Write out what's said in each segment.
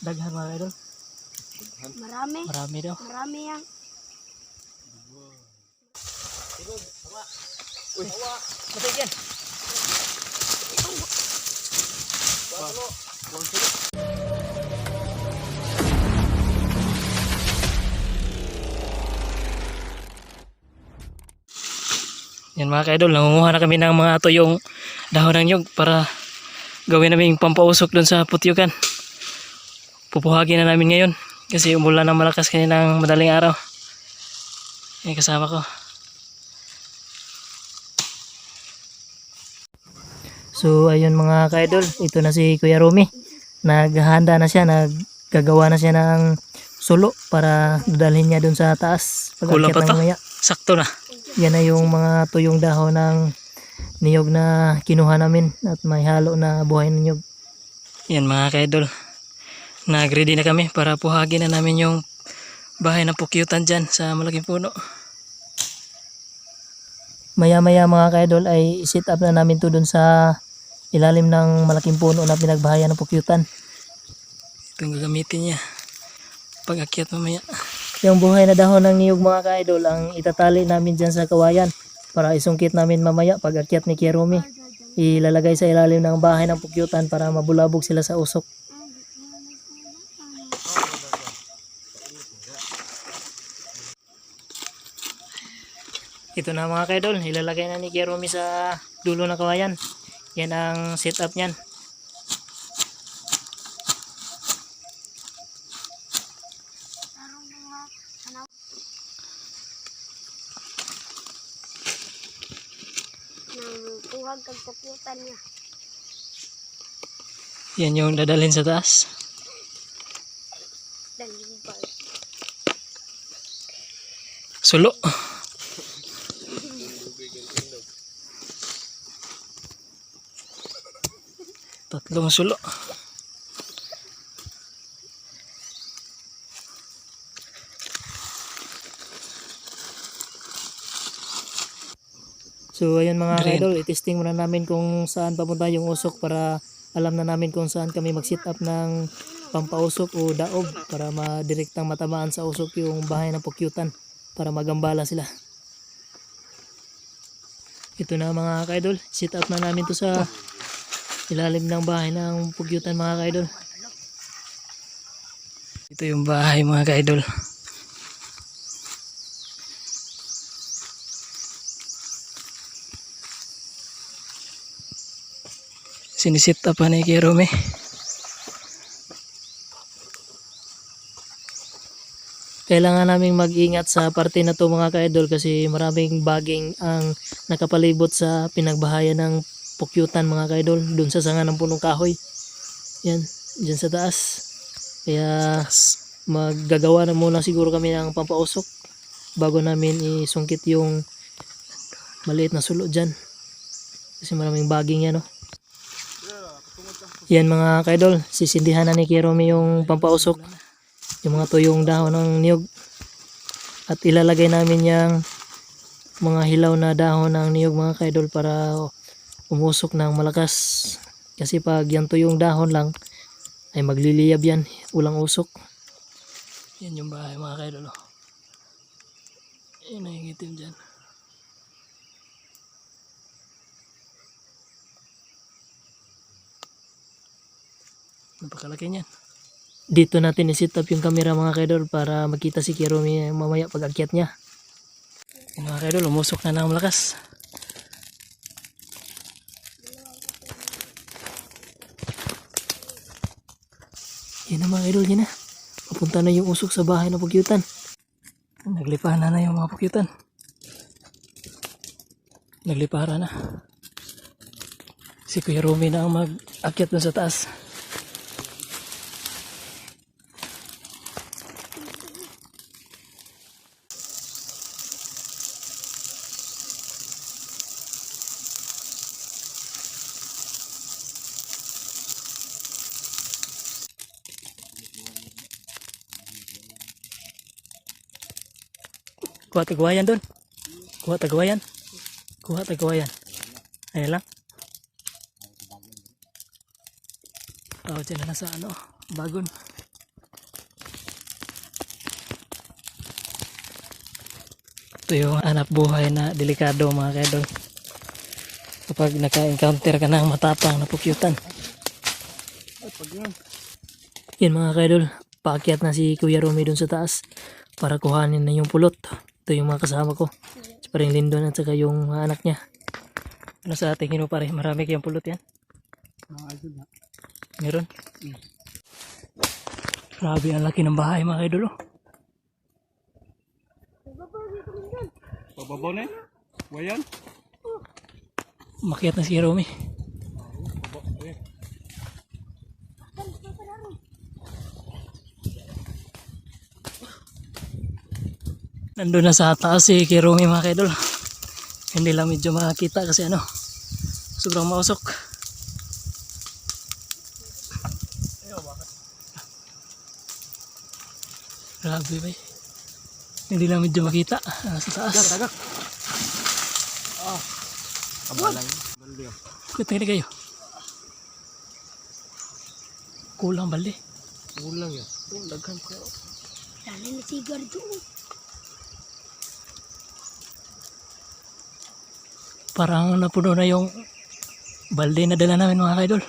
Daghan mga idol. Marami. Marami daw. Marami yan. Uy, matay yan. Yan mga kaidol, nangunguha na kami ng mga tuyong dahon ng nyug para gawin namin pampausok doon sa putyukan. Pupuhagin na namin ngayon kasi umulan ng malakas kaninang madaling araw. Yan kasama ko. So ayun mga kaidol, ito na si Kuya Rumi. Naghahanda na siya, naggagawa na siya ng sulo para dadalhin niya doon sa taas. Kulang pa to. maya. Sakto na. Yan na yung mga tuyong dahon ng niyog na kinuha namin at may halo na buhay ng niyog. Yan mga kaidol. Nag-ready na kami para puhagin na namin yung bahay na pukyutan dyan sa malaking puno. Maya maya mga kaidol ay sit up na namin to doon sa ilalim ng malaking puno na pinagbahayan ng pukyutan. Ito yung gagamitin niya. Pag akyat mamaya. Yung buhay na dahon ng niyog mga kaidol ang itatali namin dyan sa kawayan para isungkit namin mamaya pag akyat ni Kierumi. Ilalagay sa ilalim ng bahay ng pukyutan para mabulabog sila sa usok. Ito na mga kaidol, ilalagay na ni Kierumi sa dulo ng kawayan. Yan ang setup niyan. Tarong mga anak. Nang tuhag kag puputan niya. Yan yung dadalhin sa taas. Dalimbal. Sulo. Tatlong sulo. So ayun mga Green. idol, itesting muna namin kung saan papunta yung usok para alam na namin kung saan kami mag-sit up ng pampausok o daob para madirektang matamaan sa usok yung bahay ng pukyutan para magambala sila. Ito na mga kaidol, sit up na namin to sa ilalim ng bahay ng pukyutan mga kaidol. Ito yung bahay mga kaidol. Sinisit up ni Kerome. Kailangan naming mag-ingat sa parte na to mga ka-idol kasi maraming baging ang nakapalibot sa pinagbahayan ng pukyutan mga ka-idol dun sa sanga ng punong kahoy. Yan, dyan sa taas. Kaya maggagawa na muna siguro kami ng pampausok bago namin isungkit yung maliit na sulo dyan. Kasi maraming baging yan, no? Yan mga ka-idol, sisindihan na ni Kiromi yung pampausok yung mga tuyong dahon ng niyog at ilalagay namin yung mga hilaw na dahon ng niyog mga kaidol para umusok ng malakas kasi pag yan tuyong dahon lang ay magliliyab yan ulang usok Yan yung bahay mga kaidol. oh. Yan ang itim dyan. Napakalaki niyan. dito natin isit up yung camera mga kaidol para makita si Kiromi mamaya pag akyat niya Yan mga kaidol, umusok na ng malakas. Mga kaidol yan na papunta na yung usok sa bahay ng pugyutan Naglipahan na na yung mga pukyutan. Naglipara na. Si Kuya Rumi na ang mag-akyat dun sa taas. Kuha tagwayan doon. Kuha tagwayan. Kuha tagwayan. Ayan lang. Oh, dyan na sa ano. bagon. Ito yung anak buhay na delikado mga kaidol. Kapag naka-encounter ka ng matapang na pukyutan. Yan mga kaidol, paakyat na si Kuya Romy dun sa taas para kuhanin na yung pulot. Ito yung mga kasama ko. Si Paring Lindon at saka yung mga anak niya. Ano sa ating hino pare? Marami kayang pulot yan? Meron? Grabe ang laki ng bahay mga kaidol. oh. Pababaw na eh. Wayan. Makiat na si Romy. Nandun na sa taas si kay Romy mga kaidol. Hindi lang medyo makakita kasi ano, sobrang mausok. Grabe ba Hindi lang medyo makita ah, sa taas. Tagak. Ah. Kabalay. Kuya, tingin kayo. Kulang bali. Ulang yan. Oh, daghan ko. Dali na sigar doon. Parang napuno na yung balde na dala namin mga kaidol.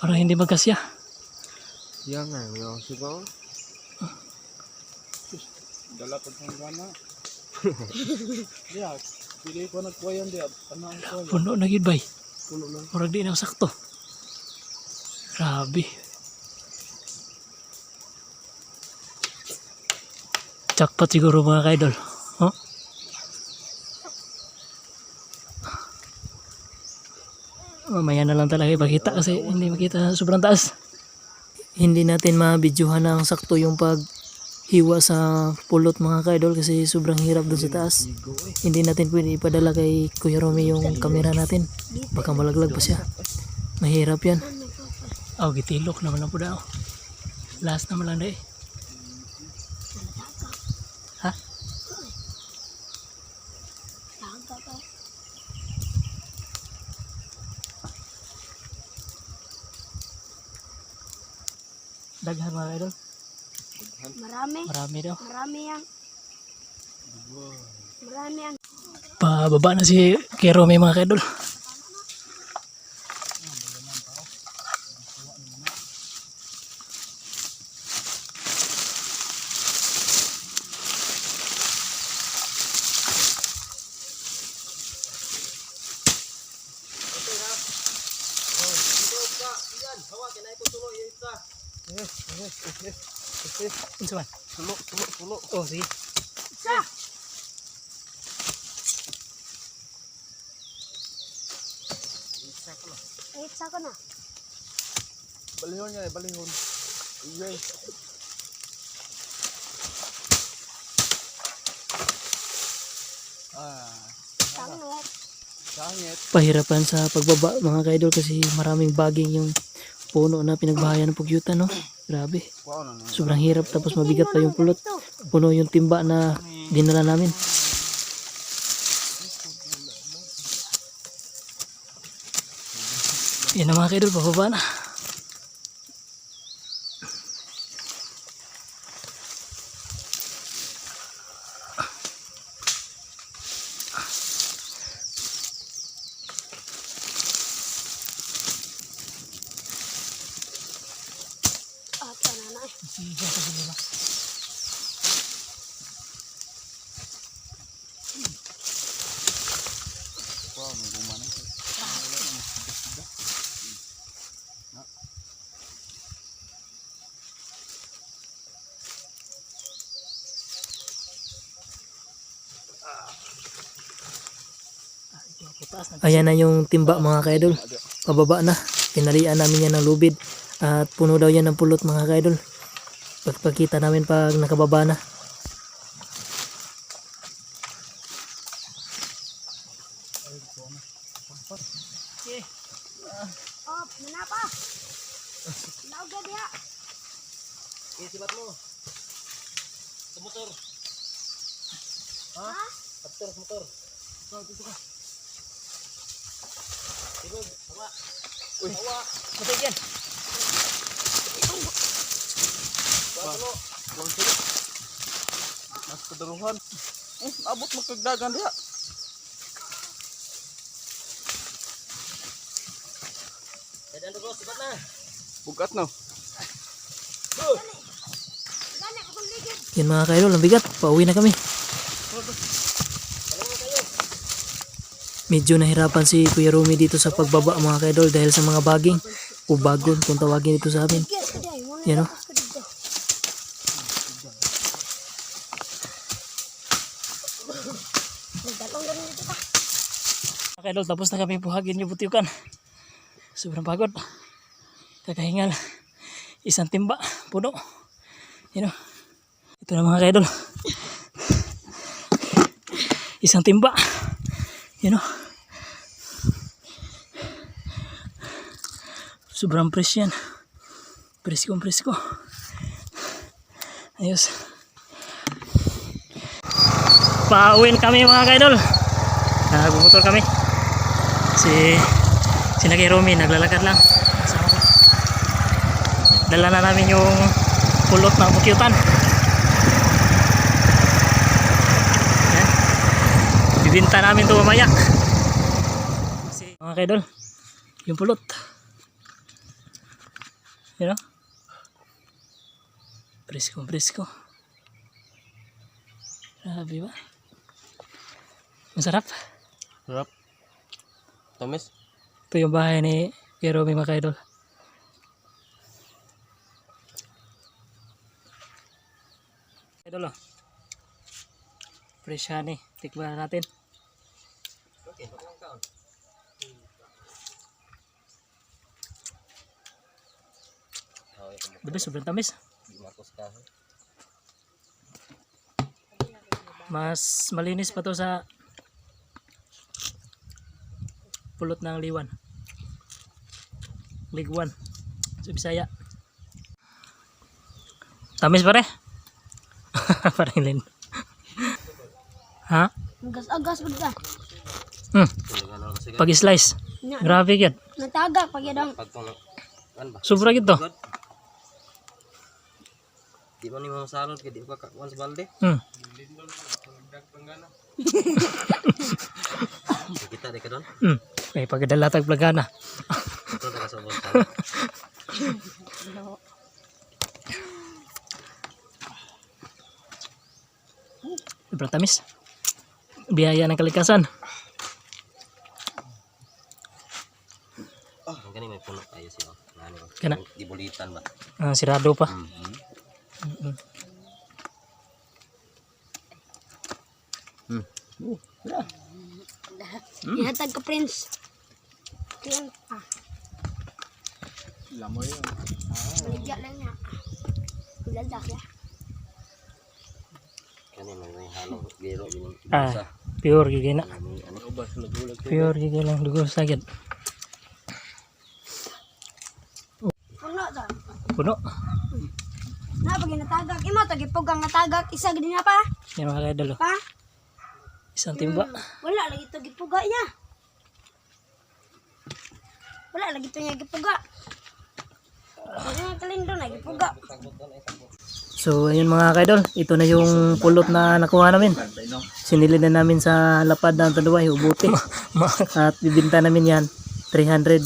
Parang hindi magkasya. Yan nga. Yung sigaw. Dala pa ng gana. Diya. Pili ko nagkuhayan diya. Anang ko. Puno na gid bay. Puno lang. Murag di na sakto. Grabe. Jackpot siguro mga kaidol. Oh? Mamaya na lang talaga ipakita kasi hindi makita sobrang taas. Hindi natin mabidyohan ang sakto yung paghiwa sa pulot mga kaidol kasi sobrang hirap doon sa taas. Hindi natin pwede ipadala kay Kuya Romy yung kamera natin. Baka malaglag pa siya. Mahirap yan. Oh, gitilok naman lang po daw. Last naman lang dahil. Daghan mga idol. Marami. Marami daw. Marami yan. Marami yan. Pababa na si Kero may mga idol. Isa. Eh, isa ko na. Balihon yan eh. Balihon. Iyay. Ah. Sangit. Sangit. Pahirapan sa pagbaba mga kaidol kasi maraming baging yung puno na pinagbahayan ng pugyutan no. Grabe. Sobrang hirap tapos mabigat pa yung pulot. Puno yung timba na dinala namin. Yan na mga kaidol, pababa na. Sana na. Wow, may gumana. Ayan na yung timba mga kaidol. Pababa na. Tinalian namin yan ng lubid. At puno daw yan ng pulot mga kaidol. Pagpakita namin pag nakababa na. Oh. Isibat mo. Sa motor. Ha? Motor, motor. Ikaw, dito ka. Sigod, hawa. Uy. Hawa. Matay yan. Kuwan sila. Mas kadaruhan. Eh, abot magkagdagan diha. Bugat na. Yan mga kaidol, ang bigat. Pauwi na kami. Medyo nahirapan si Kuya Rumi dito sa pagbaba mga kaidol dahil sa mga baging o bagon kung tawagin dito sa amin. Yan o. Dalawang ganun dito pa. Mga tapos na kami buhagin yung butiukan. Sobrang pagod. Kakahingal. Isang timba, puno. Yan o. Ito na mga kaidol. Isang timba. Yan o. Sobrang fresh yan. Presko, presko. Ayos. Pauwin kami mga kaidol. Nagbumotor kami. Si si Naki Romy naglalakad lang. Ko. Dala na namin yung pulot ng bukyutan. Yan. Bibinta namin to mamaya. Si mga kaidol, yung pulot. Yan o. Presko, presko. Grabe ba? Masarap. Sarap. Tamis. Ito yung bahay ni Kuya Romy mga kaidol. Idol oh. Fresh honey. Tikman na natin. Diba sobrang tamis? Mas malinis pa to sa pulot ng liwan. Ligwan. Sa Bisaya. Tamis pare? Parang lin. ha? Agas-agas mo ka. Hmm. Pag slice. Nya, Grabe yan. Natagak pag yan ang Pag kung kan ba? Sobra gito. Di mo ni mga salod kaya di ko kakakuan sa balde. Hmm. Kita di ka doon. Hmm. May pagdala tag plagana. Ito na sa salod. Sobrang tamis. Biyaya ng kalikasan. Ang gani may puno tayo siya. Nani ko. Kana. Di bulitan ba? Ah, sirado pa. Mhm. ihatag ka prince. Yan pa. Lamoy yun. Lang niya. Ya. Halong gero yung Ah, pure gigina. May ano Ubas na gulag. Pure gigina lang dugo saged. Puno to. Puno. Na pag natagak imo tagi pugang natagak isa gid na pa. Yan mga kaidol. oh. Pa. Isang timba. Wala lagi to gipuga. Wala lagi to niya gipuga. So ayun mga kaidol, ito na yung pulot na nakuha namin. Sinili na namin sa lapad ng Tanduay, buti. At bibinta namin yan, 300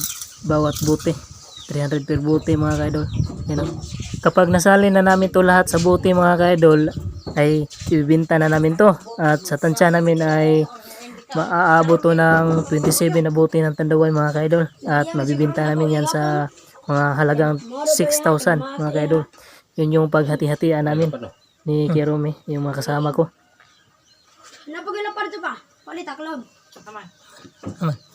bawat buti. 300 per buti mga kaidol. Yan o. Kapag nasali na namin to lahat sa buti mga kaidol, ay ibibinta na namin to. At sa tansya namin ay maaabot to ng 27 na buti ng Tanduay mga kaidol. At mabibinta namin yan sa mga halagang 6,000 mga kaidol. Yun yung paghati-hatian namin ni Kerome, yung mga kasama ko. Napagila pa dito pa. Palit aklob. Aman.